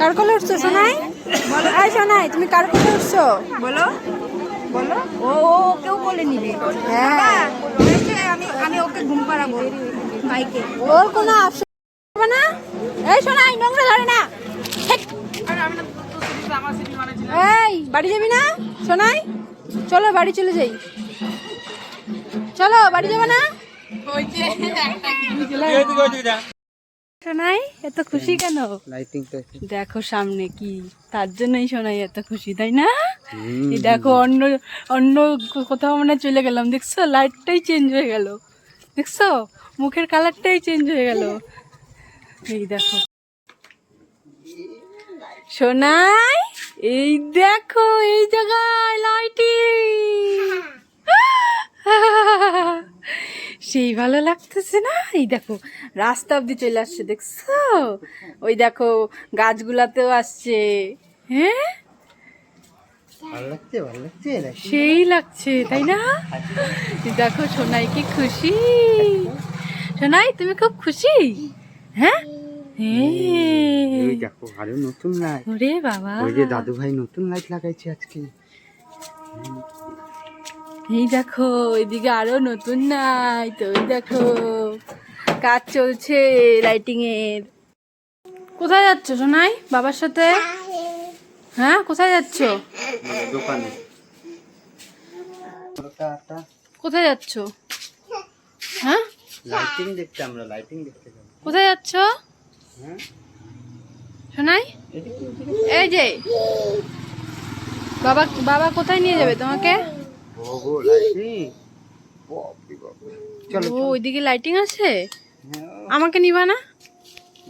কার কোলে উঠছো শোনাই আয় শোনাই তুমি কার কোলে উঠছো? বলো বলো। ও নিবে। হ্যাঁ। আমি আমি ওকে ঘুম পাড়াবো বাইকে। ওর কোনো আফসোস না? এই শোনাই নোংরা ধরে না। এই বাড়ি যাবি না? শোনাই চলো বাড়ি চলে যাই। চলো বাড়ি যাবে না? শোনাই? এত খুশি কেন? লাইটিং দেখো সামনে কি? তার জন্যই শোনাই এত খুশি তাই না? এই দেখো অন্য অন্য কোথাও মানে চলে গেলাম দেখছ? লাইটটাই চেঞ্জ হয়ে গেল দেখছ? মুখের কালারটাই চেঞ্জ হয়ে গেল। এই দেখো। সোনাই এই দেখো এই জায়গায় লাইটিং সেই ভালো লাগতেছে না? এই দেখো রাস্তা অব্দি চলে আসছে দেখছ? ওই দেখো গাছগুলাতেও আসছে। হ্যাঁ? সেই লাগছে তাই না? দেখো সোনাই কি খুশি। সোনাই তুমি খুব খুশি? হ্যাঁ? হ্যাঁ। দেখো আরও নতুন লাইট ওরে বাবা। ওই যে দাদু ভাই নতুন লাইট লাগাইছে আজকে। এই দেখো এদিকে আরও নতুন নাই তো দেখো কাজ চলছে লাইটিং এর। কোথায় যাচ্ছ সোনাই বাবার সাথে? হ্যাঁ কোথায় যাচ্ছ? দোকানে কোথায় যাচ্ছ? হ্যাঁ? লাইটিং দেখতে আমরা লাইটিং দেখতে কোথায় যাচ্ছ? হ্যাঁ? সোনাই? এই যে বাবা বাবা কোথায় নিয়ে যাবে তোমাকে? ওগো লাইটিং চলো ও ওইদিকে লাইটিং আছে? হ্যাঁ, আমাকে নিবা না?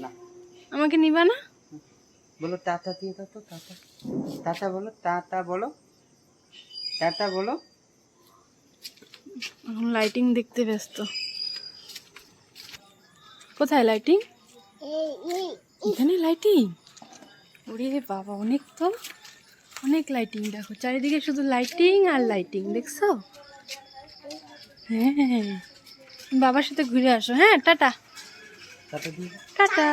না। আমাকে নিবা না? বলো টাটা দিয়ে দাও তো টাটা। টাটা বলো টাটা বলো। টাটা বলো। এখন লাইটিং দেখতে ব্যস্ত। কোথায় লাইটিং এখানে লাইটিং ওরে বাবা অনেক তো অনেক লাইটিং দেখো। চারিদিকে শুধু লাইটিং আর লাইটিং দেখছ? হ্যাঁ। বাবার সাথে ঘুরে আসো। হ্যাঁ টাটা। টাটা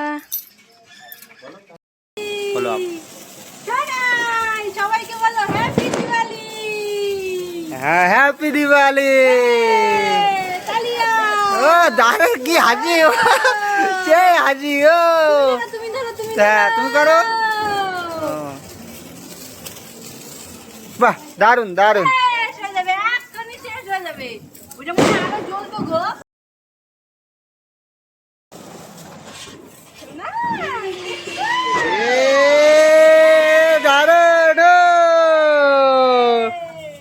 সবাইকে বলো হ্যাপি দিওয়ালি হ্যাঁ হ্যাপি দিওয়ালি ও দাঁড়া কি হাজি ও। সে হাজি ও। তুমি হ্যাঁ তুমি করো ও। বাহ দারুণ দারুণ শেষ হয়ে যাবে এক্ষুনি শেষ হয়ে যাবে ওটা মনে হয় আরও জ্বলতো গো এ দারুণ।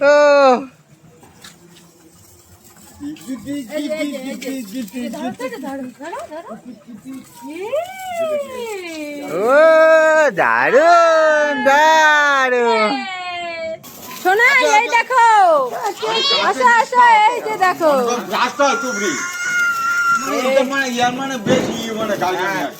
এই। ও। দারুণ দারুণ শোনা এই দেখো। আসো আসো এই যে দেখো। রাস্তা টুবরি মানে ইয়ার মানে বেশি মানে গাড়ি সোনা!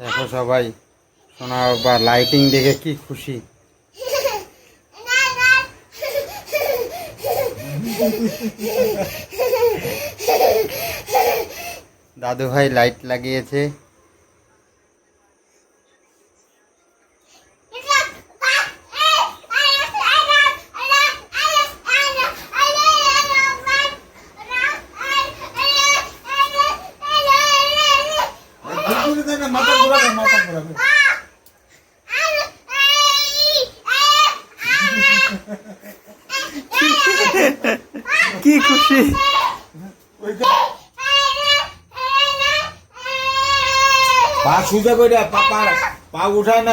দেখো সবাই সোনা বা লাইটিং দেখে কি খুশি। দাদু ভাই লাইট লাগিয়েছে। কি খুশি? পা সুজা করে পা পা উঠায় না